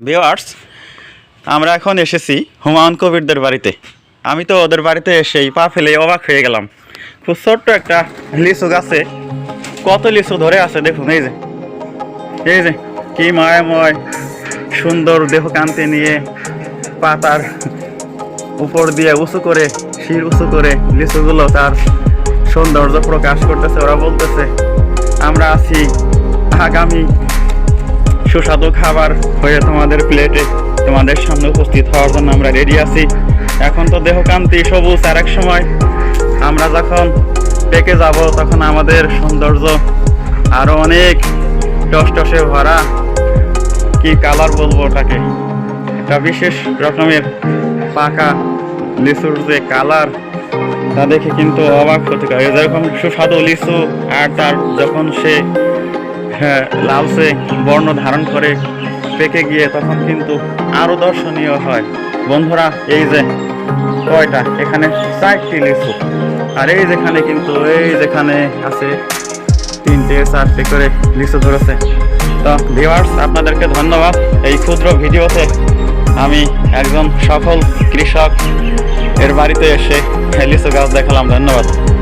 Viewers আমরা এখন এসেছি হুমায়ুন কবিরদের বাড়িতে। আমি তো ওদের বাড়িতে এসেই পা ফেলে অবাক হয়ে গেলাম। খুব ছোট্ট একটা লিচু গাছে কত লিচু ধরে আছে দেখুন, এই যে। এই যে, কি মায়াময় সুন্দর দেহ কান্তি নিয়ে পাতার উপর দিয়ে উঁচু করে, শির উঁচু করে লিচুগুলো তার সৌন্দর্য প্রকাশ করতেছে, ওরা বলতেছে, আমরা আছি আগামী সুস্বাদু খাবার হয়ে তোমাদের প্লেটে তোমাদের সামনে উপস্থিত হওয়ার জন্য আমরা রেডি আছি। এখন তো দেহকান্তি সবুজ আর এক সময় আমরা যখন পেকে যাব, তখন আমাদের সৌন্দর্য আরও অনেক টসটসে ভরা। কি কালার বলব ওটাকে? একটা বিশেষ রকমের পাকা লিচুর যে কালার, তা দেখে কিন্তু অবাক হতে পারে যেরকম সুস্বাদু লিচু আর তার যখন সে লালচে বর্ণ ধারণ করে পেকে গিয়ে তখন কিন্তু আরও দর্শনীয় হয়। বন্ধুরা, এই যে কয়টা? এখানে চারটি লিচু। আর এই যেখানে কিন্তু, এই যেখানে আছে তিনটে, চারটে করে লিচু ধরেছে। তো ভিউয়ার্স আপনাদেরকে ধন্যবাদ। এই ক্ষুদ্র ভিডিওতে আমি একজন সফল কৃষক। এর বাড়িতে এসে লিচু গাছ দেখালাম। ধন্যবাদ।